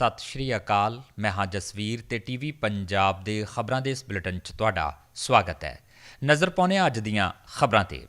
ਸਤਿ ਸ਼੍ਰੀ ਅਕਾਲ, ਮੈਂ ਹਾਂ ਜਸਵੀਰ ਤੇ ਟੀਵੀ ਪੰਜਾਬ ਦੇ ਖਬਰਾਂ ਦੇ ਇਸ ਬੁਲੇਟਿਨ 'ਚ ਤੁਹਾਡਾ ਸਵਾਗਤ ਹੈ। ਨਜ਼ਰ ਪਾਉਂਦੇ ਹਾਂ ਅੱਜ ਦੀਆਂ ਖਬਰਾਂ ਤੇ।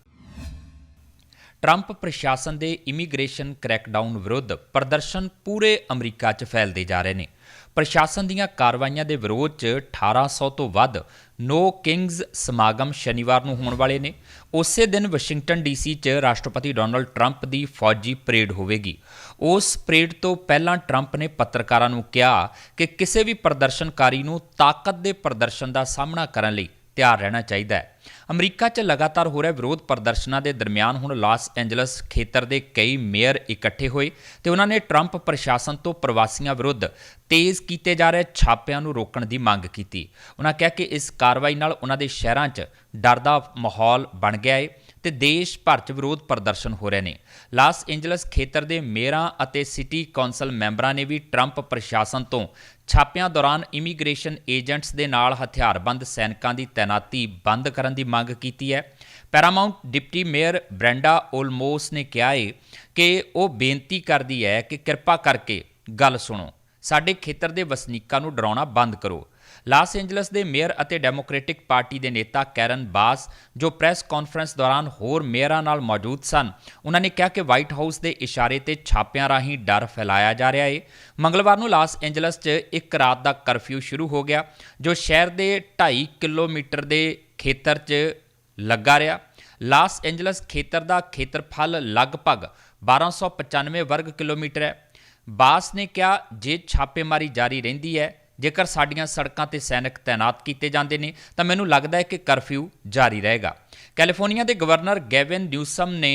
ਟਰੰਪ ਪ੍ਰਸ਼ਾਸਨ ਦੇ ਇਮੀਗ੍ਰੇਸ਼ਨ ਕ੍ਰੈਕਡਾਊਨ ਵਿਰੁੱਧ ਪ੍ਰਦਰਸ਼ਨ ਪੂਰੇ ਅਮਰੀਕਾ 'ਚ ਫੈਲਦੇ ਜਾ ਰਹੇ ਨੇ। ਪ੍ਰਸ਼ਾਸਨ ਦੀਆਂ ਕਾਰਵਾਈਆਂ ਦੇ ਵਿਰੋਧ 'ਚ 1800 ਤੋਂ ਵੱਧ ਨੋ ਕਿੰਗਸ ਸਮਾਗਮ ਸ਼ਨੀਵਾਰ ਨੂੰ ਹੋਣ ਵਾਲੇ ਨੇ। ਉਸੇ ਦਿਨ ਵਾਸ਼ਿੰਗਟਨ ਡੀਸੀ 'ਚ ਰਾਸ਼ਟਰਪਤੀ ਡੋਨਲਡ ਟਰੰਪ ਦੀ ਫੌਜੀ ਪਰੇਡ ਹੋਵੇਗੀ। ਉਸ ਪਰੇਡ ਤੋਂ ਪਹਿਲਾਂ ਟਰੰਪ ਨੇ ਪੱਤਰਕਾਰਾਂ ਨੂੰ ਕਿਹਾ ਕਿ ਕਿਸੇ ਵੀ ਪ੍ਰਦਰਸ਼ਨਕਾਰੀ ਨੂੰ ਤਾਕਤ ਦੇ ਪ੍ਰਦਰਸ਼ਨ ਦਾ ਸਾਹਮਣਾ ਕਰਨ ਲਈ ਤਿਆਰ ਰਹਿਣਾ ਚਾਹੀਦਾ ਹੈ। ਅਮਰੀਕਾ 'ਚ ਲਗਾਤਾਰ ਹੋ ਰਹੇ ਵਿਰੋਧ ਪ੍ਰਦਰਸ਼ਨਾਂ ਦੇ ਦਰਮਿਆਨ ਹੁਣ ਲਾਸ ਐਂਜਲਸ ਖੇਤਰ ਦੇ ਕਈ ਮੇਅਰ ਇਕੱਠੇ ਹੋਏ ਤੇ ਉਹਨਾਂ ਨੇ ਟਰੰਪ ਪ੍ਰਸ਼ਾਸਨ ਤੋਂ ਪ੍ਰਵਾਸੀਆਂ ਵਿਰੁੱਧ ਤੇਜ਼ ਕੀਤੇ ਜਾ ਰਹੇ ਛਾਪਿਆਂ ਨੂੰ ਰੋਕਣ ਦੀ ਮੰਗ ਕੀਤੀ। ਉਹਨਾਂ ਕਿਹਾ ਕਿ ਇਸ ਕਾਰਵਾਈ ਨਾਲ ਉਹਨਾਂ ਦੇ ਸ਼ਹਿਰਾਂ 'ਚ ਡਰ ਦਾ ਮਾਹੌਲ ਬਣ ਗਿਆ ਹੈ ਤੇ ਦੇਸ਼ ਭਰ 'ਚ ਵਿਰੋਧ ਪ੍ਰਦਰਸ਼ਨ ਹੋ ਰਹੇ ਨੇ। ਲਾਸ ਐਂਜਲਸ ਖੇਤਰ ਦੇ ਮੇਅਰਾਂ ਅਤੇ ਸਿਟੀ ਕੌਂਸਲ ਮੈਂਬਰਾਂ ਨੇ ਵੀ ਟਰੰਪ ਪ੍ਰਸ਼ਾਸਨ ਤੋਂ ਛਾਪਿਆਂ ਦੌਰਾਨ ਇਮੀਗ੍ਰੇਸ਼ਨ ਏਜੰਟਸ ਦੇ ਨਾਲ ਹਥਿਆਰਬੰਦ ਸੈਨਿਕਾਂ ਦੀ ਤੈਨਾਤੀ ਬੰਦ ਕਰਨ ਦੀ ਮੰਗ ਕੀਤੀ ਹੈ। Paramount deputy mayor Brenda Olmos ਨੇ ਕਿਹਾ ਹੈ ਕਿ ਉਹ ਬੇਨਤੀ ਕਰਦੀ ਹੈ ਕਿ ਕਿਰਪਾ ਕਰਕੇ ਗੱਲ ਸੁਣੋ। ਸਾਡੇ ਖੇਤਰ ਦੇ ਵਸਨੀਕਾਂ ਨੂੰ ਡਰਾਉਣਾ ਬੰਦ ਕਰੋ। ਲਾਸ ਐਂਜਲਸ ਦੇ ਮੇਅਰ ਅਤੇ ਡੈਮੋਕ੍ਰੈਟਿਕ ਪਾਰਟੀ ਦੇ ਨੇਤਾ ਕੈਰਨ ਬਾਸ, ਜੋ ਪ੍ਰੈਸ ਕਾਨਫਰੰਸ ਦੌਰਾਨ ਹੋਰ ਮੇਅਰਾਂ ਨਾਲ ਮੌਜੂਦ ਸਨ, ਉਹਨਾਂ ਨੇ ਕਿਹਾ ਕਿ ਵਾਈਟ ਹਾਊਸ ਦੇ ਇਸ਼ਾਰੇ ਤੇ ਛਾਪਿਆਂ ਰਾਹੀਂ ਡਰ ਫੈਲਾਇਆ ਜਾ ਰਿਹਾ ਹੈ ਮੰਗਲਵਾਰ ਨੂੰ ਲਾਸ ਐਂਜਲਸ 'ਚ ਇੱਕ ਰਾਤ ਦਾ ਕਰਫਿਊ ਸ਼ੁਰੂ ਹੋ ਗਿਆ, ਜੋ ਸ਼ਹਿਰ ਦੇ 2.5 ਕਿਲੋਮੀਟਰ ਦੇ ਖੇਤਰ 'ਚ ਲੱਗਾ ਰਿਹਾ। ਲਾਸ ਐਂਜਲਸ ਖੇਤਰ ਦਾ ਖੇਤਰਫਲ ਲਗਭਗ 1295 ਵਰਗ ਕਿਲੋਮੀਟਰ ਹੈ। ਬਾਸ ਨੇ ਕਿਹਾ, ਜੇ ਛਾਪੇਮਾਰੀ ਜਾਰੀ ਰਹਿੰਦੀ ਹੈ ਜੇਕਰ ਸਾਡੀਆਂ ਸੜਕਾਂ ਤੇ ਸੈਨਿਕ ਤਾਇਨਾਤ ਕੀਤੇ ਜਾਂਦੇ ਨੇ, ਤਾਂ ਮੈਨੂੰ ਲੱਗਦਾ ਹੈ ਕਿ ਕਰਫਿਊ ਜਾਰੀ ਰਹੇਗਾ। ਕੈਲੀਫੋਰਨੀਆ ਦੇ ਗਵਰਨਰ ਗੈਵਿਨ ਨਿਊਸਮ ਨੇ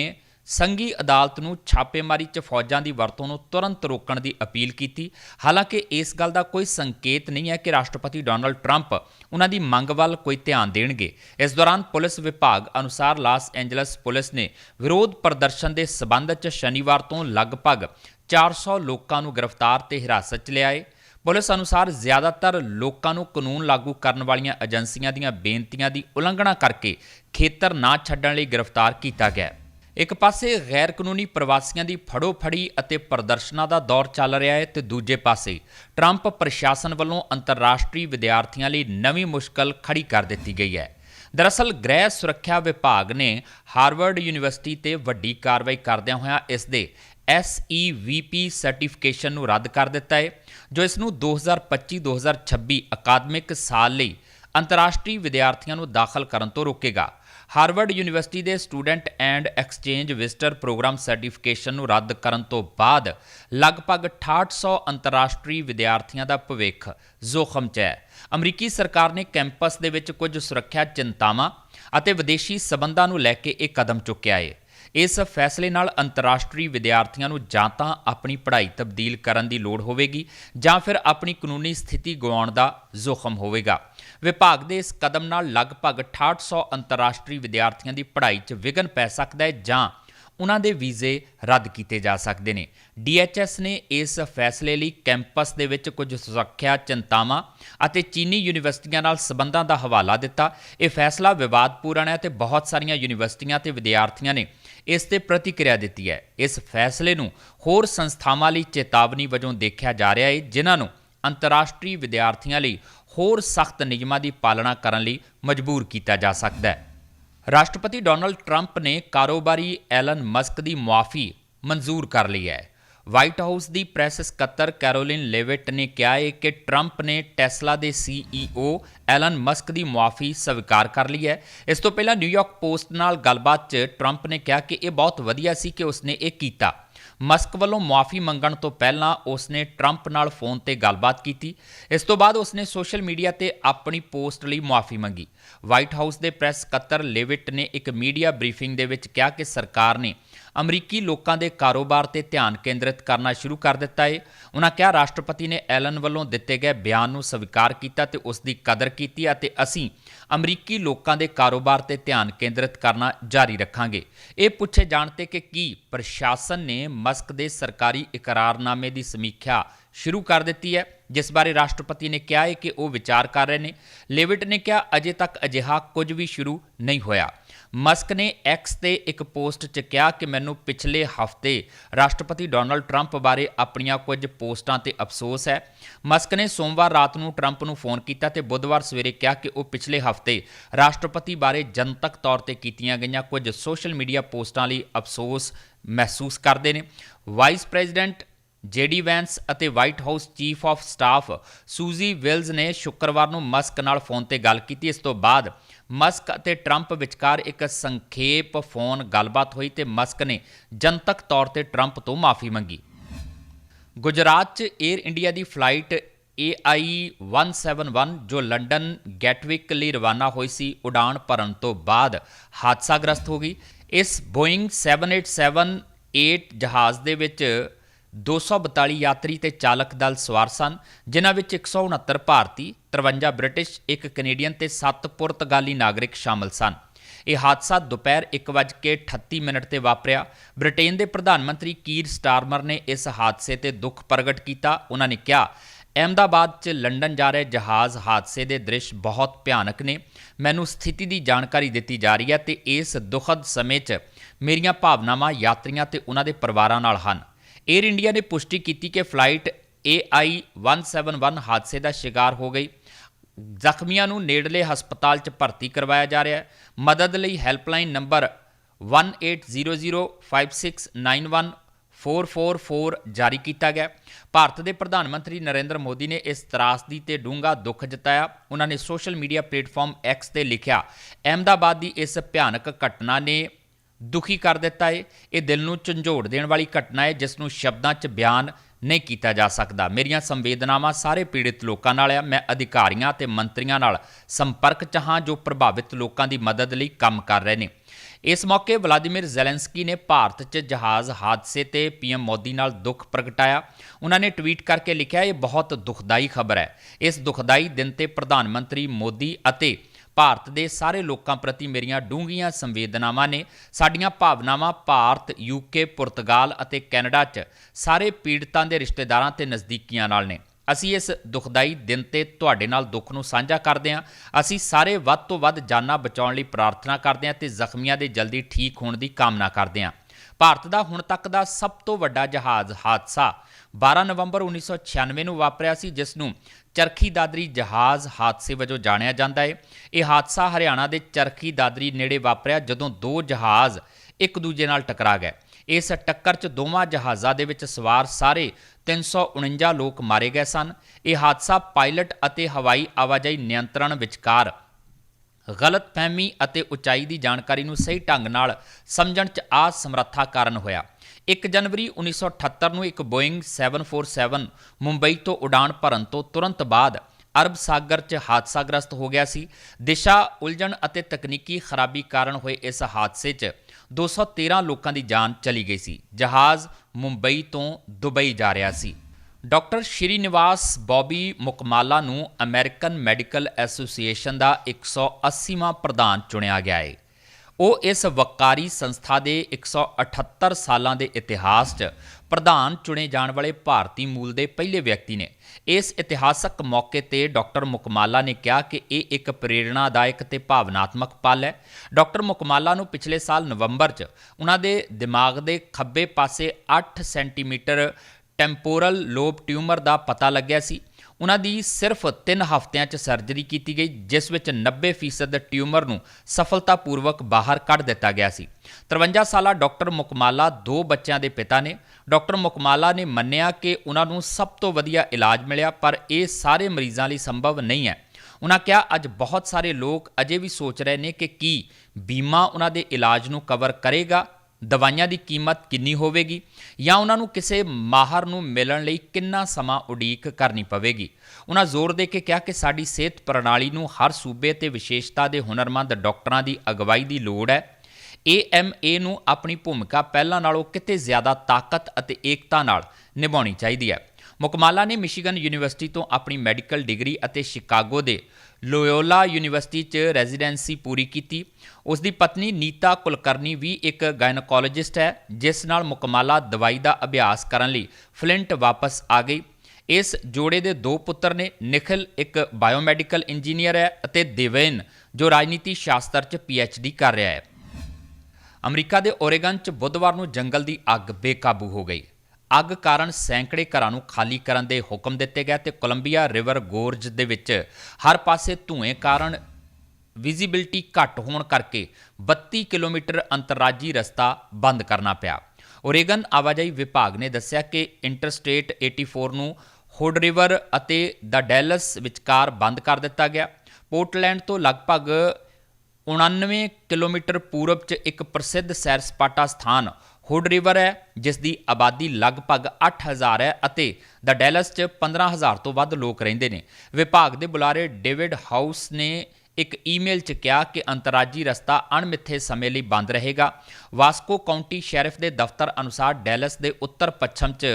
ਸੰਘੀ ਅਦਾਲਤ ਨੂੰ ਛਾਪੇਮਾਰੀ 'ਚ ਫੌਜਾਂ ਦੀ ਵਰਤੋਂ ਨੂੰ ਤੁਰੰਤ ਰੋਕਣ ਦੀ ਅਪੀਲ ਕੀਤੀ। ਹਾਲਾਂਕਿ ਇਸ ਗੱਲ ਦਾ ਕੋਈ ਸੰਕੇਤ ਨਹੀਂ ਹੈ ਕਿ ਰਾਸ਼ਟਰਪਤੀ ਡੋਨਲਡ ਟਰੰਪ ਉਹਨਾਂ ਦੀ ਮੰਗ ਵੱਲ ਕੋਈ ਧਿਆਨ ਦੇਣਗੇ। ਇਸ ਦੌਰਾਨ ਪੁਲਿਸ ਵਿਭਾਗ ਅਨੁਸਾਰ ਲਾਸ ਐਂਜਲਸ ਪੁਲਿਸ ਨੇ ਵਿਰੋਧ ਪ੍ਰਦਰਸ਼ਨ ਦੇ ਸਬੰਧ 'ਚ ਸ਼ਨੀਵਾਰ ਤੋਂ ਲਗਭਗ 400 ਲੋਕਾਂ ਨੂੰ ਗ੍ਰਿਫਤਾਰ ਤੇ ਹਿਰਾਸਤ 'ਚ ਲਿਆ ਹੈ ਪੁਲਿਸ ਅਨੁਸਾਰ ਜ਼ਿਆਦਾਤਰ ਲੋਕਾਂ ਨੂੰ ਕਾਨੂੰਨ ਲਾਗੂ ਕਰਨ ਵਾਲੀਆਂ ਏਜੰਸੀਆਂ ਦੀਆਂ ਬੇਨਤੀਆਂ ਦੀ ਉਲੰਘਣਾ ਕਰਕੇ ਖੇਤਰ ਨਾ ਛੱਡਣ ਲਈ ਗ੍ਰਿਫਤਾਰ ਕੀਤਾ ਗਿਆ ਇੱਕ ਪਾਸੇ ਗੈਰ ਕਾਨੂੰਨੀ ਪ੍ਰਵਾਸੀਆਂ ਦੀ ਫੜੋ ਫੜੀ ਅਤੇ ਪ੍ਰਦਰਸ਼ਨਾਂ ਦਾ ਦੌਰ ਚੱਲ ਰਿਹਾ ਹੈ ਤੇ ਦੂਜੇ ਪਾਸੇ ਟਰੰਪ ਪ੍ਰਸ਼ਾਸਨ ਵੱਲੋਂ ਅੰਤਰਰਾਸ਼ਟਰੀ ਵਿਦਿਆਰਥੀਆਂ ਲਈ ਨਵੀਂ ਮੁਸ਼ਕਲ ਖੜੀ ਕਰ ਦਿੱਤੀ ਗਈ ਹੈ। ਦਰਅਸਲ ਗ੍ਰਹਿ ਸੁਰੱਖਿਆ ਵਿਭਾਗ ਨੇ ਹਾਰਵਰਡ ਯੂਨੀਵਰਸਿਟੀ ਤੇ ਵੱਡੀ ਕਾਰਵਾਈ ਕਰਦਿਆਂ ਹੋਇਆਂ ਇਸ ਦੇ SEVP ਸਰਟੀਫਿਕੇਸ਼ਨ ਨੂੰ ਰੱਦ ਕਰ ਦਿੱਤਾ ਹੈ। ਜੋ ਇਸ ਨੂੰ 2025-2026 ਅਕਾਦਮਿਕ ਸਾਲ ਲਈ ਅੰਤਰਰਾਸ਼ਟਰੀ ਵਿਦਿਆਰਥੀਆਂ ਨੂੰ ਦਾਖਲ ਕਰਨ ਤੋਂ ਰੋਕੇਗਾ। ਹਾਰਵਰਡ ਯੂਨੀਵਰਸਿਟੀ ਦੇ student and exchange visitor programme certification ਨੂੰ ਰੱਦ ਕਰਨ ਤੋਂ ਬਾਅਦ ਲਗਭਗ 6800 ਅੰਤਰਰਾਸ਼ਟਰੀ ਵਿਦਿਆਰਥੀਆਂ ਦਾ ਭਵਿੱਖ ਜ਼ੋਖਮ 'ਚ ਹੈ। ਅਮਰੀਕੀ ਸਰਕਾਰ ਨੇ ਕੈਂਪਸ ਦੇ ਵਿੱਚ ਕੁਝ ਸੁਰੱਖਿਆ ਚਿੰਤਾਵਾਂ ਅਤੇ ਵਿਦੇਸ਼ੀ ਸਬੰਧਾਂ ਨੂੰ ਲੈ ਕੇ ਇਹ ਕਦਮ ਚੁੱਕਿਆ ਹੈ ਇਸ ਫੈਸਲੇ ਨਾਲ ਅੰਤਰਰਾਸ਼ਟਰੀ ਵਿਦਿਆਰਥੀਆਂ ਨੂੰ ਜਾਂ ਤਾਂ ਆਪਣੀ ਪੜ੍ਹਾਈ ਤਬਦੀਲ ਕਰਨ ਦੀ ਲੋੜ ਹੋਵੇਗੀ ਜਾਂ ਫਿਰ ਆਪਣੀ ਕਾਨੂੰਨੀ ਸਥਿਤੀ ਗਵਾਉਣ ਦਾ ਜ਼ੋਖਮ ਹੋਵੇਗਾ। ਵਿਭਾਗ ਦੇ ਇਸ ਕਦਮ ਨਾਲ ਲਗਭਗ 6800 ਅੰਤਰਰਾਸ਼ਟਰੀ ਵਿਦਿਆਰਥੀਆਂ ਦੀ ਪੜ੍ਹਾਈ 'ਚ ਵਿਘਨ ਪੈ ਸਕਦਾ ਹੈ ਜਾਂ ਉਹਨਾਂ ਦੇ ਵੀਜ਼ੇ ਰੱਦ ਕੀਤੇ ਜਾ ਸਕਦੇ ਨੇ। DHS ਨੇ ਇਸ ਫੈਸਲੇ ਲਈ ਕੈਂਪਸ ਦੇ ਵਿੱਚ ਕੁਝ ਸੁਰੱਖਿਆ ਚਿੰਤਾਵਾਂ ਅਤੇ ਚੀਨੀ ਯੂਨੀਵਰਸਿਟੀਆਂ ਨਾਲ ਸਬੰਧਾਂ ਦਾ ਹਵਾਲਾ ਦਿੱਤਾ। ਇਹ ਫੈਸਲਾ ਵਿਵਾਦਪੂਰਨ ਹੈ ਤੇ ਬਹੁਤ ਸਾਰੀਆਂ ਯੂਨੀਵਰਸਿਟੀਆਂ ਤੇ ਵਿਦਿਆਰਥੀਆਂ ਨੇ ਇਸ ਤੇ ਪ੍ਰਤੀਕਿਰਿਆ ਦਿੱਤੀ ਹੈ। ਇਸ ਫੈਸਲੇ ਨੂੰ ਹੋਰ ਸੰਸਥਾਵਾਂ ਲਈ ਚੇਤਾਵਨੀ ਵਜੋਂ ਦੇਖਿਆ ਜਾ ਰਿਹਾ ਹੈ, ਜਿਨ੍ਹਾਂ ਨੂੰ ਅੰਤਰਰਾਸ਼ਟਰੀ ਵਿਦਿਆਰਥੀਆਂ ਲਈ ਹੋਰ ਸਖਤ ਨਿਯਮਾਂ ਦੀ ਪਾਲਣਾ ਕਰਨ ਲਈ ਮਜਬੂਰ ਕੀਤਾ ਜਾ ਸਕਦਾ ਹੈ। ਰਾਸ਼ਟਰਪਤੀ ਡੋਨਲਡ ਟਰੰਪ ਨੇ ਕਾਰੋਬਾਰੀ ਐਲਨ ਮਸਕ ਦੀ ਮੁਆਫੀ ਮਨਜ਼ੂਰ ਕਰ ਲਈ ਹੈ। ਵਾਈਟ ਹਾਊਸ ਦੀ ਪ੍ਰੈਸ ਸਕੱਤਰ ਕੈਰੋਲਿਨ ਲੇਵਿਟ ਨੇ ਕਿਹਾ ਹੈ ਕਿ ਟਰੰਪ ਨੇ ਟੈਸਲਾ ਦੇ ਸੀਈਓ ਐਲਨ ਮਸਕ ਦੀ ਮੁਆਫੀ ਸਵੀਕਾਰ ਕਰ ਲਈ ਹੈ। ਇਸ ਤੋਂ ਪਹਿਲਾਂ ਨਿਊਯਾਰਕ ਪੋਸਟ ਨਾਲ ਗੱਲਬਾਤ 'ਚ ਟਰੰਪ ਨੇ ਕਿਹਾ ਕਿ ਇਹ ਬਹੁਤ ਵਧੀਆ ਸੀ ਕਿ ਉਸਨੇ ਇਹ ਕੀਤਾ। ਮਸਕ ਵੱਲੋਂ ਮੁਆਫੀ ਮੰਗਣ ਤੋਂ ਪਹਿਲਾਂ ਉਸ ਨੇ ਟਰੰਪ ਨਾਲ ਫੋਨ ਤੇ ਗੱਲਬਾਤ ਕੀਤੀ। ਇਸ ਤੋਂ ਬਾਅਦ ਉਸ ਨੇ ਸੋਸ਼ਲ ਮੀਡੀਆ ਤੇ ਆਪਣੀ ਪੋਸਟ ਲਈ ਮੁਆਫੀ ਮੰਗੀ। ਵਾਈਟ ਹਾਊਸ ਦੇ ਪ੍ਰੈਸ ਸਕੱਤਰ ਲੇਵਿਟ ਨੇ ਇੱਕ ਮੀਡੀਆ ਬਰੀਫਿੰਗ ਦੇ ਵਿੱਚ ਕਿਹਾ ਕਿ ਸਰਕਾਰ ਨੇ ਅਮਰੀਕੀ ਲੋਕਾਂ ਦੇ ਕਾਰੋਬਾਰ ਤੇ ਧਿਆਨ ਕੇਂਦਰਿਤ ਕਰਨਾ ਸ਼ੁਰੂ ਕਰ ਦਿੱਤਾ ਹੈ ਉਹਨਾਂ ਕਿਹਾ, ਰਾਸ਼ਟਰਪਤੀ ਨੇ ਐਲਨ ਵੱਲੋਂ ਦਿੱਤੇ ਗਏ ਬਿਆਨ ਨੂੰ ਸਵੀਕਾਰ ਕੀਤਾ ਤੇ ਉਸ ਦੀ ਕਦਰ ਕੀਤੀ ਅਤੇ ਅਸੀਂ ਅਮਰੀਕੀ ਲੋਕਾਂ ਦੇ ਕਾਰੋਬਾਰ ਤੇ ਧਿਆਨ ਕੇਂਦਰਿਤ ਕਰਨਾ ਜਾਰੀ ਰੱਖਾਂਗੇ। ਇਹ ਪੁੱਛੇ ਜਾਣ ਤੇ ਕਿ ਕੀ ਪ੍ਰਸ਼ਾਸਨ ਨੇ ਮਸਕ ਦੇ ਸਰਕਾਰੀ ਇਕਰਾਰਨਾਮੇ ਦੀ ਸਮੀਖਿਆ ਸ਼ੁਰੂ ਕਰ ਦਿੱਤੀ ਹੈ, ਜਿਸ ਬਾਰੇ ਰਾਸ਼ਟਰਪਤੀ ਨੇ ਕਿਹਾ ਹੈ ਕਿ ਉਹ ਵਿਚਾਰ ਕਰ ਰਹੇ ਨੇ। ਲੇਵਿਟ ਨੇ ਕਿਹਾ, ਅਜੇ ਤੱਕ ਅਜਿਹਾ ਕੁਝ ਵੀ ਸ਼ੁਰੂ ਨਹੀਂ ਹੋਇਆ। ਮਸਕ ਨੇ ਐਕਸ ਤੇ ਇੱਕ ਪੋਸਟ 'ਚ ਕਿਹਾ ਕਿ ਮੈਨੂੰ ਪਿਛਲੇ ਹਫ਼ਤੇ ਰਾਸ਼ਟਰਪਤੀ ਡੋਨਲਡ ਟਰੰਪ ਬਾਰੇ ਆਪਣੀਆਂ ਕੁਝ ਪੋਸਟਾਂ ਤੇ ਅਫਸੋਸ ਹੈ। ਮਸਕ ਨੇ ਸੋਮਵਾਰ ਰਾਤ ਨੂੰ ਟਰੰਪ ਨੂੰ ਫੋਨ ਕੀਤਾ ਤੇ ਬੁੱਧਵਾਰ ਸਵੇਰੇ ਕਿਹਾ ਕਿ ਉਹ ਪਿਛਲੇ ਹਫ਼ਤੇ ਰਾਸ਼ਟਰਪਤੀ ਬਾਰੇ ਜਨਤਕ ਤੌਰ ਤੇ ਕੀਤੀਆਂ ਗਈਆਂ ਕੁਝ ਸੋਸ਼ਲ ਮੀਡੀਆ ਪੋਸਟਾਂ ਲਈ ਅਫਸੋਸ ਮਹਿਸੂਸ ਕਰਦੇ ਨੇ। ਵਾਈਸ ਪ੍ਰੈਜ਼ੀਡੈਂਟ ਜੇਡੀ ਵੈਂਸ ਅਤੇ White House chief of staff Susie Wiles ਨੇ ਸ਼ੁੱਕਰਵਾਰ ਨੂੰ ਮਸਕ ਨਾਲ ਫੋਨ ਤੇ ਗੱਲ ਕੀਤੀ। ਇਸ ਤੋਂ ਬਾਅਦ ਮਸਕ ਅਤੇ ਟਰੰਪ ਵਿਚਕਾਰ ਇੱਕ ਸੰਖੇਪ ਫੋਨ ਗੱਲਬਾਤ ਹੋਈ ਤੇ ਮਸਕ ਨੇ ਜਨਤਕ ਤੌਰ ਤੇ ਟਰੰਪ ਤੋਂ ਮਾਫੀ ਮੰਗੀ। ਗੁਜਰਾਤ 'ਚ 에ਅਰ ਇੰਡੀਆ ਦੀ ਫਲਾਈਟ AI 171 ਜੋ ਲੰਡਨ ਗੈਟਵਿਕ ਲਈ ਰਵਾਨਾ ਹੋਈ ਸੀ, ਉਡਾਣ ਭਰਨ ਤੋਂ ਬਾਅਦ ਹਾਦਸਾਗ੍ਰਸਤ ਹੋ ਗਈ। ਇਸ ਬੋਇੰਗ 787-8 ਜਹਾਜ਼ ਦੇ ਵਿੱਚ 242 ਯਾਤਰੀ ਤੇ ਚਾਲਕ ਦਲ ਸਵਾਰ ਸਨ, ਜਿਨ੍ਹਾਂ ਵਿੱਚ 169 ਭਾਰਤੀ 53 ਬ੍ਰਿਟਿਸ਼, ਇੱਕ ਕੈਨੇਡੀਅਨ ਤੇ 7 ਪੁਰਤਗਾਲੀ ਨਾਗਰਿਕ ਸ਼ਾਮਲ ਸਨ। ਇਹ ਹਾਦਸਾ ਦੁਪਹਿਰ 1:38 ਮਿੰਟ ਤੇ ਵਾਪਰਿਆ। ਬ੍ਰਿਟੇਨ ਦੇ ਪ੍ਰਧਾਨ ਮੰਤਰੀ ਕੀਰ ਸਟਾਰਮਰ ਨੇ ਇਸ ਹਾਦਸੇ ਤੇ ਦੁੱਖ ਪ੍ਰਗਟ ਕੀਤਾ। ਉਹਨਾਂ ਨੇ ਕਿਹਾ, ਅਹਿਮਦਾਬਾਦ 'ਚ ਲੰਡਨ ਜਾ ਰਹੇ ਜਹਾਜ਼ ਹਾਦਸੇ ਦੇ ਦ੍ਰਿਸ਼ ਬਹੁਤ ਭਿਆਨਕ ਨੇ। ਮੈਨੂੰ ਸਥਿਤੀ ਦੀ ਜਾਣਕਾਰੀ ਦਿੱਤੀ ਜਾ ਰਹੀ ਹੈ ਤੇ ਇਸ ਦੁਖਦ ਸਮੇਂ 'ਚ ਮੇਰੀਆਂ ਭਾਵਨਾਵਾਂ ਯਾਤਰੀਆਂ ਤੇ ਉਹਨਾਂ ਦੇ ਪਰਿਵਾਰਾਂ ਨਾਲ ਹਨ। 에ਅਰ ਇੰਡੀਆ ਨੇ ਪੁਸ਼ਟੀ ਕੀਤੀ ਕਿ ਫਲਾਈਟ AI 171 ਹਾਦਸੇ ਦਾ ਸ਼ਿਕਾਰ ਹੋ ਗਈ। ਜ਼ਖਮੀਆਂ ਨੂੰ ਨੇੜਲੇ ਹਸਪਤਾਲ 'ਚ ਭਰਤੀ ਕਰਵਾਇਆ ਜਾ ਰਿਹਾ ਹੈ। ਮਦਦ ਲਈ ਹੈਲਪਲਾਈਨ ਨੰਬਰ 180056914444 ਜਾਰੀ ਕੀਤਾ ਗਿਆ ਭਾਰਤ ਦੇ ਪ੍ਰਧਾਨ ਮੰਤਰੀ ਨਰਿੰਦਰ ਮੋਦੀ ਨੇ ਇਸ ਤਰਾਸਦੀ ਤੇ ਡੂੰਘਾ ਦੁੱਖ ਜਤਾਇਆ। ਉਹਨਾਂ ਨੇ ਸੋਸ਼ਲ ਮੀਡੀਆ ਪਲੇਟਫਾਰਮ X ਤੇ ਲਿਖਿਆ, ਅਹਿਮਦਾਬਾਦ ਦੀ ਇਸ ਭਿਆਨਕ ਘਟਨਾ ਨੇ ਦੁਖੀ ਕਰ ਦਿੱਤਾ ਹੈ ਇਹ ਦਿਲ ਨੂੰ ਝੰਜੋੜ ਦੇਣ ਵਾਲੀ ਘਟਨਾ ਹੈ ਜਿਸ ਨੂੰ ਸ਼ਬਦਾਂ 'ਚ ਬਿਆਨ ਨਹੀਂ ਕੀਤਾ ਜਾ ਸਕਦਾ। ਮੇਰੀਆਂ ਸੰਵੇਦਨਾਵਾਂ ਸਾਰੇ ਪੀੜਿਤ ਲੋਕਾਂ ਨਾਲ ਆ। ਮੈਂ ਅਧਿਕਾਰੀਆਂ ਤੇ ਮੰਤਰੀਆਂ ਨਾਲ ਸੰਪਰਕ 'ਚ ਹਾਂ, ਜੋ ਪ੍ਰਭਾਵਿਤ ਲੋਕਾਂ ਦੀ ਮਦਦ ਲਈ ਕੰਮ ਕਰ ਰਹੇ ਨੇ। ਇਸ ਮੌਕੇ ਵਲਾਦੀਮੀਰ ਜ਼ੈਲੈਂਸਕੀ ਨੇ ਭਾਰਤ 'ਚ ਜਹਾਜ਼ ਹਾਦਸੇ ਤੇ ਪੀਐਮ ਮੋਦੀ ਨਾਲ ਦੁੱਖ ਪ੍ਰਗਟਾਇਆ। ਉਹਨਾਂ ਨੇ ਟਵੀਟ ਕਰਕੇ ਲਿਖਿਆ, ਇਹ ਬਹੁਤ ਦੁਖਦਾਈ ਖਬਰ ਹੈ। ਇਸ ਦੁਖਦਾਈ ਦਿਨ ਤੇ ਪ੍ਰਧਾਨ ਮੰਤਰੀ ਮੋਦੀ ਅਤੇ ਭਾਰਤ ਦੇ ਸਾਰੇ ਲੋਕਾਂ ਪ੍ਰਤੀ ਮੇਰੀਆਂ ਡੂੰਘੀਆਂ ਸੰਵੇਦਨਾਵਾਂ ਨੇ ਸਾਡੀਆਂ ਭਾਵਨਾਵਾਂ ਭਾਰਤ ਯੂਕੇ ਪੁਰਤਗਾਲ ਅਤੇ ਕੈਨੇਡਾ 'ਚ ਸਾਰੇ ਪੀੜਤਾਂ ਦੇ ਰਿਸ਼ਤੇਦਾਰਾਂ ਤੇ ਨਜ਼ਦੀਕੀਆਂ ਨਾਲ ਨੇ। ਅਸੀਂ ਇਸ ਦੁਖਦਾਈ ਦਿਨ ਤੇ ਤੁਹਾਡੇ ਨਾਲ ਦੁੱਖ ਨੂੰ ਸਾਂਝਾ ਕਰਦੇ ਹਾਂ। ਅਸੀਂ ਸਾਰੇ ਵੱਧ ਤੋਂ ਵੱਧ ਜਾਨਾਂ ਬਚਾਉਣ ਲਈ ਪ੍ਰਾਰਥਨਾ ਕਰਦੇ ਹਾਂ ਤੇ ਜ਼ਖਮੀਆਂ ਦੇ ਜਲਦੀ ਠੀਕ ਹੋਣ ਦੀ ਕਾਮਨਾ ਕਰਦੇ ਹਾਂ। ਭਾਰਤ ਦਾ ਹੁਣ ਤੱਕ ਦਾ ਸਭ ਤੋਂ ਵੱਡਾ ਜਹਾਜ਼ ਹਾਦਸਾ 12 ਨਵੰਬਰ 1996 ਨੂੰ ਵਾਪਰਿਆ ਸੀ, ਜਿਸ ਨੂੰ ਚਰਖੀ ਦਾਦਰੀ ਜਹਾਜ਼ ਹਾਦਸੇ ਵਜੋਂ ਜਾਣਿਆ ਜਾਂਦਾ ਹੈ। ਇਹ ਹਾਦਸਾ ਹਰਿਆਣਾ ਦੇ ਚਰਖੀ ਦਾਦਰੀ ਨੇੜੇ ਵਾਪਰਿਆ ਜਦੋਂ ਦੋ ਜਹਾਜ਼ ਇੱਕ ਦੂਜੇ ਨਾਲ ਟਕਰਾ ਗਏ। ਇਸ ਟੱਕਰ 'ਚ ਦੋਵਾਂ ਜਹਾਜ਼ਾਂ ਦੇ ਵਿੱਚ ਸਵਾਰ ਸਾਰੇ 349 ਲੋਕ ਮਾਰੇ ਗਏ ਸਨ। ਇਹ ਹਾਦਸਾ ਪਾਇਲਟ ਅਤੇ ਹਵਾਈ ਆਵਾਜਾਈ ਨਿਯੰਤਰਣ ਵਿਚਕਾਰ ਗਲਤਫਹਿਮੀ ਅਤੇ ਉਚਾਈ ਦੀ ਜਾਣਕਾਰੀ ਨੂੰ ਸਹੀ ਢੰਗ ਨਾਲ ਸਮਝਣ 'ਚ ਅਸਮਰੱਥਾ ਕਾਰਨ ਹੋਇਆ। 1 ਜਨਵਰੀ 1978 ਨੂੰ ਇੱਕ ਬੋਇੰਗ 747 ਮੁੰਬਈ ਤੋਂ ਉਡਾਣ ਭਰਨ ਤੋਂ ਤੁਰੰਤ ਬਾਅਦ ਅਰਬ ਸਾਗਰ 'ਚ ਹਾਦਸਾਗ੍ਰਸਤ ਹੋ ਗਿਆ ਸੀ। ਦਿਸ਼ਾ ਉਲਝਣ ਅਤੇ ਤਕਨੀਕੀ ਖਰਾਬੀ ਕਾਰਨ ਹੋਏ ਇਸ ਹਾਦਸੇ 'ਚ 213 ਲੋਕਾਂ ਦੀ ਜਾਨ ਚਲੀ ਗਈ ਸੀ। ਜਹਾਜ਼ ਮੁੰਬਈ ਤੋਂ ਦੁਬਈ ਜਾ ਰਿਹਾ ਸੀ। ਡਾਕਟਰ ਸ਼੍ਰੀਨਿਵਾਸ ਬੌਬੀ ਮੁਕਮਾਲਾ ਨੂੰ ਅਮਰੀਕਨ ਮੈਡੀਕਲ ਐਸੋਸੀਏਸ਼ਨ ਦਾ 180ਵਾਂ ਪ੍ਰਧਾਨ ਚੁਣਿਆ ਗਿਆ ਹੈ ਉਹ ਇਸ ਵਕਾਰੀ ਸੰਸਥਾ ਦੇ 178 ਸਾਲਾਂ ਦੇ ਇਤਿਹਾਸ 'ਚ ਪ੍ਰਧਾਨ ਚੁਣੇ ਜਾਣ ਵਾਲੇ ਭਾਰਤੀ ਮੂਲ ਦੇ ਪਹਿਲੇ ਵਿਅਕਤੀ ਨੇ। ਇਸ ਇਤਿਹਾਸਕ ਮੌਕੇ ਤੇ ਡਾਕਟਰ ਮੁਕਮਾਲਾ ਨੇ ਕਿਹਾ ਕਿ ਇਹ ਇੱਕ ਪ੍ਰੇਰਣਾਦਾਇਕ ਤੇ ਭਾਵਨਾਤਮਕ ਪਲ ਹੈ। ਡਾਕਟਰ ਮੁਕਮਾਲਾ ਨੂੰ ਪਿਛਲੇ ਸਾਲ ਨਵੰਬਰ 'ਚ ਉਹਨਾਂ ਦੇ ਦਿਮਾਗ ਦੇ ਖੱਬੇ ਪਾਸੇ 8 ਸੈਂਟੀਮੀਟਰ ਟੈਂਪੋਰਲ ਲੋਬ ਟਿਊਮਰ ਦਾ ਪਤਾ ਲੱਗਿਆ ਸੀ। ਉਹਨਾਂ ਦੀ ਸਿਰਫ 3 ਹਫ਼ਤਿਆਂ 'ਚ ਸਰਜਰੀ ਕੀਤੀ ਗਈ, ਜਿਸ ਵਿੱਚ 90% ਟਿਊਮਰ ਨੂੰ ਸਫਲਤਾਪੂਰਵਕ ਬਾਹਰ ਕੱਢ ਦਿੱਤਾ ਗਿਆ ਸੀ। 53 ਸਾਲਾ ਡਾਕਟਰ ਮੁਕਮਾਲਾ ਦੋ ਬੱਚਿਆਂ ਦੇ ਪਿਤਾ ਨੇ। ਡਾਕਟਰ ਮੁਕਮਾਲਾ ਨੇ ਮੰਨਿਆ ਕਿ ਉਹਨਾਂ ਨੂੰ ਸਭ ਤੋਂ ਵਧੀਆ ਇਲਾਜ ਮਿਲਿਆ, ਪਰ ਇਹ ਸਾਰੇ ਮਰੀਜ਼ਾਂ ਲਈ ਸੰਭਵ ਨਹੀਂ ਹੈ। ਉਹਨਾਂ ਕਿਹਾ, ਅੱਜ ਬਹੁਤ ਸਾਰੇ ਲੋਕ ਅਜੇ ਵੀ ਸੋਚ ਰਹੇ ਨੇ ਕਿ ਕੀ ਬੀਮਾ ਉਹਨਾਂ ਦੇ ਇਲਾਜ ਨੂੰ ਕਵਰ ਕਰੇਗਾ। ਦਵਾਈਆਂ ਦੀ ਕੀਮਤ ਕਿੰਨੀ ਹੋਵੇਗੀ ਜਾਂ ਉਹਨਾਂ ਨੂੰ ਕਿਸੇ ਮਾਹਰ ਨੂੰ ਮਿਲਣ ਲਈ ਕਿੰਨਾ ਸਮਾਂ ਉਡੀਕ ਕਰਨੀ ਪਵੇਗੀ? ਉਹਨਾਂ ਜ਼ੋਰ ਦੇ ਕੇ ਕਿਹਾ ਕਿ ਸਾਡੀ ਸਿਹਤ ਪ੍ਰਣਾਲੀ ਨੂੰ ਹਰ ਸੂਬੇ ਤੇ ਵਿਸ਼ੇਸ਼ਤਾ ਦੇ ਹੁਨਰਮੰਦ ਡਾਕਟਰਾਂ ਦੀ ਅਗਵਾਈ ਦੀ ਲੋੜ ਹੈ। AMA ਨੂੰ ਆਪਣੀ ਭੂਮਿਕਾ ਪਹਿਲਾਂ ਨਾਲੋਂ ਕਿਤੇ ਜ਼ਿਆਦਾ ਤਾਕਤ ਅਤੇ ਏਕਤਾ ਨਾਲ ਨਿਭਾਉਣੀ ਚਾਹੀਦੀ ਹੈ। ਮੁਕਮਾਲਾ ਨੇ ਮਿਸ਼ੀਗਨ ਯੂਨੀਵਰਸਿਟੀ ਤੋਂ ਆਪਣੀ ਮੈਡੀਕਲ ਡਿਗਰੀ ਅਤੇ ਸ਼ਿਕਾਗੋ ਦੇ ਲੋਯੋਲਾ ਯੂਨੀਵਰਸਿਟੀ 'ਚ ਰੈਜ਼ੀਡੈਂਸੀ ਪੂਰੀ ਕੀਤੀ। ਉਸ ਦੀ ਪਤਨੀ ਨੀਤਾ ਕੁਲਕਰਨੀ ਵੀ ਇੱਕ ਗਾਇਨੋਕੋਲੋਜਿਸਟ ਹੈ, ਜਿਸ ਨਾਲ ਮੁਕਮਾਲਾ ਦਵਾਈ ਦਾ ਅਭਿਆਸ ਕਰਨ ਲਈ ਫਲਿੰਟ ਵਾਪਸ ਆ ਗਈ। ਇਸ ਜੋੜੇ ਦੇ ਦੋ ਪੁੱਤਰ ਨੇ, ਨਿਖਿਲ ਇੱਕ ਬਾਇਓਮੈਡੀਕਲ ਇੰਜੀਨੀਅਰ ਹੈ ਅਤੇ ਦੇਵੇਨ, ਜੋ ਰਾਜਨੀਤੀ ਸ਼ਾਸਤਰ 'ਚ ਡੀ ਕਰ ਰਿਹਾ ਹੈ। ਅਮਰੀਕਾ ਦੇ ਓਰੇਗਨ 'ਚ ਬੁੱਧਵਾਰ ਨੂੰ ਜੰਗਲ ਦੀ ਅੱਗ ਬੇਕਾਬੂ ਹੋ ਗਈ। ਅੱਗ ਕਾਰਨ ਸੈਂਕੜੇ ਘਰਾਂ ਨੂੰ ਖਾਲੀ ਕਰਨ ਦੇ ਹੁਕਮ ਦਿੱਤੇ ਗਏ ਤੇ ਕੋਲੰਬੀਆ ਰਿਵਰ ਗੋਰਜ ਦੇ ਵਿੱਚ ਹਰ ਪਾਸੇ ਧੂਏ ਕਾਰਨ ਵਿਜ਼ਿਬਿਲਟੀ ਘੱਟ ਹੋਣ ਕਰਕੇ 32 ਕਿਲੋਮੀਟਰ ਅੰਤਰਰਾਜੀ ਰਸਤਾ ਬੰਦ ਕਰਨਾ ਪਿਆ। ਓਰੇਗਨ ਆਵਾਜਾਈ ਵਿਭਾਗ ਨੇ ਦੱਸਿਆ ਕਿ ਇੰਟਰਸਟੇਟ 84 ਨੂੰ ਹੁਡ ਰਿਵਰ ਅਤੇ ਦ ਡੈਲਸ ਵਿਚਕਾਰ ਬੰਦ ਕਰ ਦਿੱਤਾ ਗਿਆ। ਪੋਰਟਲੈਂਡ ਤੋਂ ਲਗਭਗ 99 ਕਿਲੋਮੀਟਰ ਪੂਰਬ 'ਚ ਇੱਕ ਪ੍ਰਸਿੱਧ ਸੈਰ ਸਪਾਟਾ ਸਥਾਨ ਹੁੱਡ ਰਿਵਰ ਹੈ ਜਿਸ ਦੀ ਆਬਾਦੀ ਲਗਭਗ 8000 ਹੈ ਅਤੇ ਦ ਡੈਲਸ 'ਚ 15000 ਤੋਂ ਵੱਧ ਲੋਕ ਰਹਿੰਦੇ ਨੇ। ਵਿਭਾਗ ਦੇ ਬੁਲਾਰੇ ਡੇਵਿਡ ਹਾਊਸ ਨੇ ਇੱਕ ਈਮੇਲ 'ਚ ਕਿਹਾ ਕਿ ਅੰਤਰਰਾਜੀ ਰਸਤਾ ਅਣਮਿੱਥੇ ਸਮੇਂ ਲਈ ਬੰਦ ਰਹੇਗਾ। ਵਾਸਕੋ ਕਾਉਂਟੀ ਸ਼ੈਰਿਫ ਦੇ ਦਫ਼ਤਰ ਅਨੁਸਾਰ ਡੈਲਸ ਦੇ ਉੱਤਰ ਪੱਛਮ 'ਚ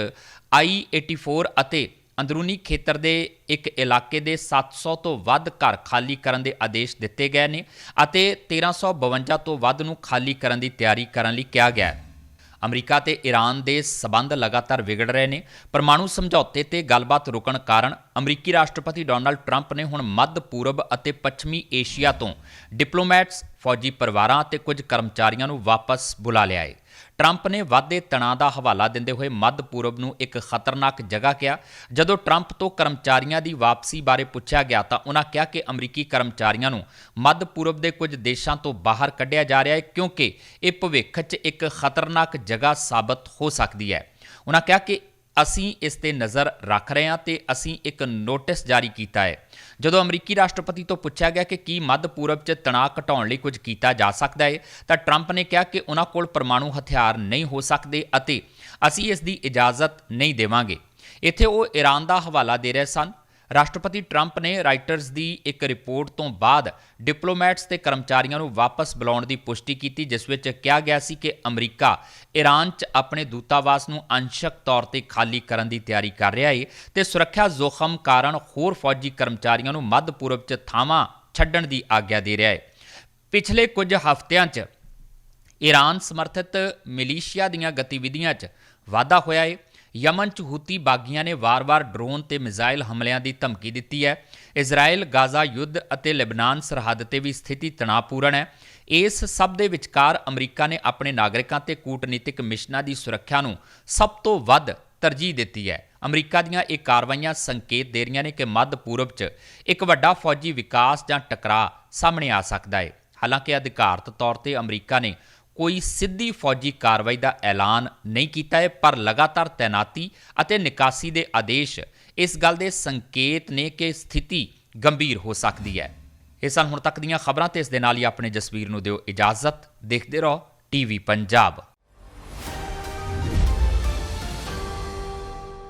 I-84 ਅਤੇ ਅੰਦਰੂਨੀ ਖੇਤਰ ਦੇ ਇੱਕ ਇਲਾਕੇ ਦੇ 700 ਤੋਂ ਵੱਧ ਘਰ ਖਾਲੀ ਕਰਨ ਦੇ ਆਦੇਸ਼ ਦਿੱਤੇ ਗਏ ਨੇ ਅਤੇ 1352 ਤੋਂ ਵੱਧ ਨੂੰ ਖਾਲੀ ਕਰਨ ਦੀ ਤਿਆਰੀ ਕਰਨ ਲਈ ਕਿਹਾ ਗਿਆ ਹੈ। ਅਮਰੀਕਾ ਤੇ ਈਰਾਨ ਦੇ ਸਬੰਧ ਲਗਾਤਾਰ ਵਿਗੜ ਰਹੇ ਨੇ। ਪਰਮਾਣੂ ਸਮਝੌਤੇ ਤੇ ਗੱਲਬਾਤ ਰੁਕਣ ਕਾਰਨ ਅਮਰੀਕੀ ਰਾਸ਼ਟਰਪਤੀ ਡੋਨਾਲਡ ਟਰੰਪ ਨੇ ਹੁਣ ਮੱਧ ਪੂਰਬ ਅਤੇ ਪੱਛਮੀ ਏਸ਼ੀਆ ਤੋਂ ਡਿਪਲੋਮੈਟਸ, ਫੌਜੀ ਪਰਿਵਾਰਾਂ ਅਤੇ ਕੁਝ ਕਰਮਚਾਰੀਆਂ ਨੂੰ ਵਾਪਸ ਬੁਲਾ ਲਿਆ ਹੈ। ਟਰੰਪ ਨੇ ਵਾਧੇ ਤਣਾਅ ਦਾ ਹਵਾਲਾ ਦਿੰਦੇ ਹੋਏ ਮੱਧ ਪੂਰਬ ਨੂੰ ਇੱਕ ਖਤਰਨਾਕ ਜਗ੍ਹਾ ਕਿਹਾ। ਜਦੋਂ ਟਰੰਪ ਤੋਂ ਕਰਮਚਾਰੀਆਂ ਦੀ ਵਾਪਸੀ ਬਾਰੇ ਪੁੱਛਿਆ ਗਿਆ ਤਾਂ ਉਹਨਾਂ ਕਿਹਾ ਕਿ ਅਮਰੀਕੀ ਕਰਮਚਾਰੀਆਂ ਨੂੰ ਮੱਧ ਪੂਰਬ ਦੇ ਕੁਝ ਦੇਸ਼ਾਂ ਤੋਂ ਬਾਹਰ ਕੱਢਿਆ ਜਾ ਰਿਹਾ ਹੈ ਕਿਉਂਕਿ ਇਹ ਭਵਿੱਖ 'ਚ ਇੱਕ ਖਤਰਨਾਕ ਜਗ੍ਹਾ ਸਾਬਤ ਹੋ ਸਕਦੀ ਹੈ। ਉਹਨਾਂ ਕਿਹਾ ਕਿ ਅਸੀਂ ਇਸ ਤੇ ਨਜ਼ਰ ਰੱਖ ਰਹੇ ਹਾਂ ਤੇ ਅਸੀਂ ਇੱਕ ਨੋਟਿਸ ਜਾਰੀ ਕੀਤਾ ਹੈ। ਜਦੋਂ ਅਮਰੀਕੀ ਰਾਸ਼ਟਰਪਤੀ ਤੋਂ ਪੁੱਛਿਆ ਗਿਆ ਕਿ ਕੀ ਮੱਧ ਪੂਰਬ 'ਚ ਤਣਾਅ ਘਟਾਉਣ ਲਈ ਕੁਝ ਕੀਤਾ ਜਾ ਸਕਦਾ ਹੈ, ਤਾਂ ਟਰੰਪ ਨੇ ਕਿਹਾ ਕਿ ਉਹਨਾਂ ਕੋਲ ਪਰਮਾਣੂ ਹਥਿਆਰ ਨਹੀਂ ਹੋ ਸਕਦੇ ਅਤੇ ਅਸੀਂ ਇਸ ਦੀ ਇਜਾਜ਼ਤ ਨਹੀਂ ਦੇਵਾਂਗੇ। ਇੱਥੇ ਉਹ ਈਰਾਨ ਦਾ ਹਵਾਲਾ ਦੇ ਰਹੇ ਸਨ। ਰਾਸ਼ਟਰਪਤੀ ਟਰੰਪ ਨੇ ਰਾਈਟਰਸ ਦੀ ਇੱਕ ਰਿਪੋਰਟ ਤੋਂ ਬਾਅਦ ਡਿਪਲੋਮੈਟਸ ਤੇ ਕਰਮਚਾਰੀਆਂ ਨੂੰ ਵਾਪਸ ਬੁਲਾਉਣ ਦੀ ਪੁਸ਼ਟੀ ਕੀਤੀ, ਜਿਸ ਵਿੱਚ ਕਿਹਾ ਗਿਆ ਸੀ ਕਿ ਅਮਰੀਕਾ ਈਰਾਨ 'ਚ ਆਪਣੇ ਦੂਤਾਵਾਸ ਨੂੰ ਅੰਸ਼ਕ ਤੌਰ ਤੇ ਖਾਲੀ ਕਰਨ ਦੀ ਤਿਆਰੀ ਕਰ ਰਿਹਾ ਹੈ ਤੇ ਸੁਰੱਖਿਆ ਜ਼ੋਖਮ ਕਾਰਨ ਹੋਰ ਫੌਜੀ ਕਰਮਚਾਰੀਆਂ ਨੂੰ ਮੱਧ ਪੂਰਬ 'ਚ ਥਾਵਾਂ ਛੱਡਣ ਦੀ ਆਗਿਆ ਦੇ ਰਿਹਾ ਹੈ ਪਿਛਲੇ ਕੁਝ ਹਫ਼ਤਿਆਂ 'ਚ ਈਰਾਨ ਸਮਰਥਿਤ ਮਿਲੀਸ਼ੀਆ ਦੀਆਂ ਗਤੀਵਿਧੀਆਂ 'ਚ ਵਾਧਾ ਹੋਇਆ ਹੈ ਯਮਨ 'ਚ ਹੂਤੀ ਬਾਗੀਆਂ ਨੇ ਵਾਰ-ਵਾਰ ਡਰੋਨ ਤੇ ਮਿਜ਼ਾਈਲ ਹਮਲਿਆਂ ਦੀ ਧਮਕੀ ਦਿੱਤੀ ਹੈ। ਇਜ਼ਰਾਈਲ, ਗਾਜ਼ਾ ਯੁੱਧ ਅਤੇ ਲੈਬਨਾਨ ਸਰਹੱਦ ਤੇ ਵੀ ਸਥਿਤੀ ਤਣਾਅਪੂਰਨ ਹੈ। ਇਸ ਸਭ ਦੇ ਵਿਚਕਾਰ ਅਮਰੀਕਾ ਨੇ ਆਪਣੇ ਨਾਗਰਿਕਾਂ ਤੇ ਕੂਟਨੀਤਿਕ ਮਿਸ਼ਨਾਂ ਦੀ ਸੁਰੱਖਿਆ ਨੂੰ ਸਭ ਤੋਂ ਵੱਧ ਤਰਜੀਹ ਦਿੱਤੀ ਹੈ। ਅਮਰੀਕਾ ਦੀਆਂ ਇਹ ਕਾਰਵਾਈਆਂ ਸੰਕੇਤ ਦੇ ਰਹੀਆਂ ਨੇ ਕਿ ਮੱਧ ਪੂਰਬ 'ਚ ਇੱਕ ਵੱਡਾ ਫੌਜੀ ਵਿਕਾਸ ਜਾਂ ਟਕਰਾਅ ਸਾਹਮਣੇ ਆ ਸਕਦਾ ਹੈ। ਹਾਲਾਂਕਿ ਅਧਿਕਾਰਤ ਤੌਰ ਤੇ ਅਮਰੀਕਾ ਨੇ ਕੋਈ ਸਿੱਧੀ ਫੌਜੀ ਕਾਰਵਾਈ ਦਾ ਐਲਾਨ ਨਹੀਂ ਕੀਤਾ ਹੈ, ਪਰ ਲਗਾਤਾਰ ਤੈਨਾਤੀ ਅਤੇ ਨਿਕਾਸੀ ਦੇ ਆਦੇਸ਼ ਇਸ ਗੱਲ ਦੇ ਸੰਕੇਤ ਨੇ ਕਿ ਸਥਿਤੀ ਗੰਭੀਰ ਹੋ ਸਕਦੀ ਹੈ। ਇਹ ਸਨ ਹੁਣ ਤੱਕ ਦੀਆਂ ਖਬਰਾਂ ਤੇ ਇਸ ਦੇ ਨਾਲ ਹੀ ਆਪਣੇ ਜਸਵੀਰ ਨੂੰ ਦਿਓ ਇਜਾਜ਼ਤ। ਦੇਖਦੇ ਰਹੋ ਟੀਵੀ ਪੰਜਾਬ।